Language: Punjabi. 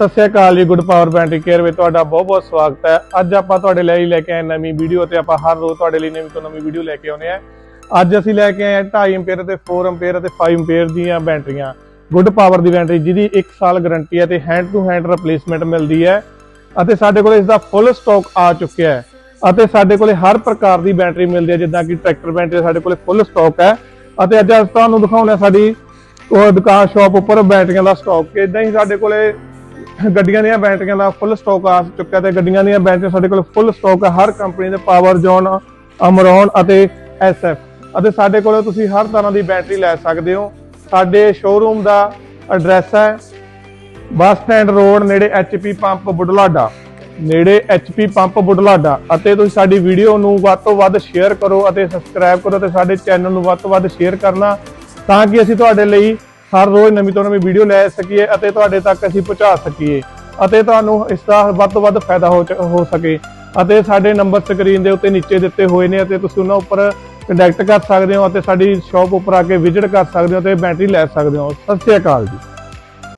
ਸਤਿ ਸ਼੍ਰੀ ਅਕਾਲ ਜੀ ਗੁੱਡ ਪਾਵਰ ਬੈਂਟਰੀ ਕੇਅਰ ਵਿੱਚ ਤੁਹਾਡਾ ਬਹੁਤ ਬਹੁਤ ਸਵਾਗਤ ਹੈ। ਅੱਜ ਆਪਾਂ ਤੁਹਾਡੇ ਲਈ ਲੈ ਕੇ ਆਏ ਨਵੀਂ ਵੀਡੀਓ ਤੇ ਆਪਾਂ ਹਰ ਰੋਜ਼ ਤੁਹਾਡੇ ਲਈ ਨਵੀਂ ਤੋਂ ਨਵੀਂ ਵੀਡੀਓ ਲੈ ਕੇ ਆਉਂਦੇ ਆ ਅੱਜ ਅਸੀਂ ਲੈ ਕੇ ਆਏ ਹਾਂ 2.5 ਐਂਪੀਅਰ ਤੇ 4 ਐਂਪੀਅਰ ਅਤੇ 5 ਐਂਪੀਅਰ ਦੀਆਂ ਬੈਟਰੀਆਂ। ਗੁੱਡ ਪਾਵਰ ਦੀ ਬੈਟਰੀ ਜਿਹਦੀ 1 ਸਾਲ ਗਾਰੰਟੀ ਹੈ ਤੇ ਹੈਂਡ ਟੂ ਹੈਂਡ ਰਿਪਲੇਸਮੈਂਟ ਮਿਲਦੀ ਹੈ। ਅਤੇ ਸਾਡੇ ਕੋਲ ਇਸ ਦਾ ਫੁੱਲ ਸਟਾਕ ਆ ਚੁੱਕਿਆ ਹੈ। ਅਤੇ ਸਾਡੇ ਕੋਲੇ ਹਰ ਪ੍ਰਕਾਰ ਦੀ ਬੈਟਰੀ ਮਿਲਦੀ ਹੈ, ਜਿੱਦਾਂ ਕਿ ਟਰੈਕਟਰ ਬੈਟਰੀ ਸਾਡੇ ਕੋਲੇ ਫੁੱਲ ਸਟਾਕ ਹੈ। ਅਤੇ ਅੱਜ ਅਸੀਂ ਤੁਹਾਨੂੰ ਦਿਖਾਉਂਦੇ ਹਾਂ ਸਾਡੀ, ਉਹ ਦੁਕਾਨ ਸ਼ਾਪ ਉੱਪਰ ਬੈਟਰੀਆਂ ਦਾ ਸਟਾਕ ਇਦਾਂ ਹੀ ਸਾਡੇ ਕੋਲੇ ਗੱਡੀਆਂ ਦੀਆਂ ਬੈਟਰੀਆਂ ਦਾ ਫੁੱਲ ਸਟਾਕ ਆ ਚੁੱਕਿਆ ਤੇ ਗੱਡੀਆਂ ਦੀਆਂ ਬੈਟਰੀਆਂ ਸਾਡੇ ਕੋਲ ਫੁੱਲ ਸਟਾਕ ਹੈ ਹਰ ਕੰਪਨੀ ਦੇ ਪਾਵਰ ਜੋਨ ਅਮਰੋਨ ਅਤੇ ਐਸਐਫ ਅਤੇ ਸਾਡੇ ਕੋਲ ਤੁਸੀਂ ਹਰ ਤਰ੍ਹਾਂ ਦੀ ਬੈਟਰੀ ਲੈ ਸਕਦੇ ਹੋ। ਸਾਡੇ ਸ਼ੋਰੂਮ ਦਾ ਐਡਰੈਸ ਹੈ ਬੱਸ ਸਟੈਂਡ ਰੋਡ ਨੇੜੇ ਐਚਪੀ ਪੰਪ ਬੁਢਲਾਡਾ। ਨੇੜੇ ਐਚਪੀ ਪੰਪ ਬੁਢਲਾਡਾ। ਅਤੇ ਤੁਸੀਂ ਸਾਡੀ ਵੀਡੀਓ ਨੂੰ ਵੱਧ ਤੋਂ ਵੱਧ ਸ਼ੇਅਰ ਕਰੋ ਅਤੇ ਸਬਸਕ੍ਰਾਈਬ ਕਰੋ ਤੇ ਸਾਡੇ ਚੈਨਲ ਨੂੰ ਵੱਧ ਤੋਂ ਵੱਧ ਸ਼ੇਅਰ ਕਰਨਾ ਤਾਂ ਕਿ ਅਸੀਂ ਤੁਹਾਡੇ ਲਈ ਹਰ ਰੋਜ਼ ਨਵੀਂ ਤੋਂ ਨਵੀਂ ਵੀਡੀਓ ਲੈ ਸਕੀਏ ਅਤੇ ਤੁਹਾਡੇ ਤੱਕ ਅਸੀਂ ਪਹੁੰਚਾ ਸਕੀਏ ਅਤੇ ਤੁਹਾਨੂੰ ਇਸ ਦਾ ਵੱਧ ਤੋਂ ਵੱਧ ਫਾਇਦਾ ਹੋ ਚ- ਹੋ ਸਕੇ। ਅਤੇ ਸਾਡੇ ਨੰਬਰ ਸਕਰੀਨ ਦੇ ਉੱਤੇ ਨੀਚੇ ਦਿੱਤੇ ਹੋਏ ਨੇ ਅਤੇ ਤੁਸੀਂ ਉਹਨਾਂ ਉੱਪਰ ਕੰਟੈਕਟ ਕਰ ਸਕਦੇ ਹੋ ਅਤੇ ਸਾਡੀ ਸ਼ਾਪ ਉੱਪਰ ਆ ਕੇ ਵਿਜ਼ਿਟ ਕਰ ਸਕਦੇ ਹੋ ਤੇ ਬੈਟਰੀ ਲੈ ਸਕਦੇ ਹੋ। ਸਤਿ ਸ਼੍ਰੀ ਅਕਾਲ ਜੀ।